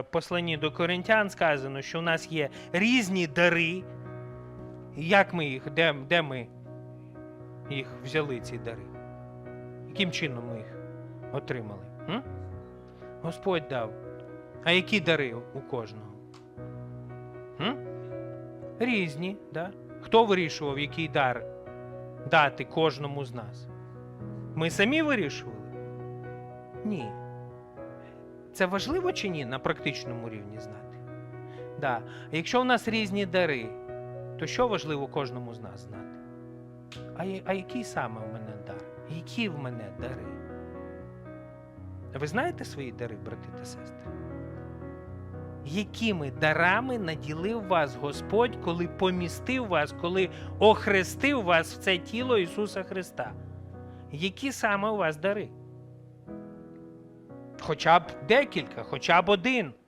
посланні до коринтян сказано, що у нас є різні дари. Як ми їх, де, де ми їх взяли, ці дари? Яким чином ми їх отримали? М? Господь дав. А які дари у кожного? М? Різні, да? Хто вирішував, який дар дати кожному з нас? Ми самі вирішували? Ні. Це важливо чи ні на практичному рівні знати? Да. Якщо у нас різні дари, то що важливо кожному з нас знати? А, а який саме в мене дар? Які в мене дари? Ви знаєте свої дари, брати та сестри? Якими дарами наділив вас Господь, коли помістив вас, коли охрестив вас в це тіло Ісуса Христа? Які саме у вас дари? Хоча б декілька, хоча б один.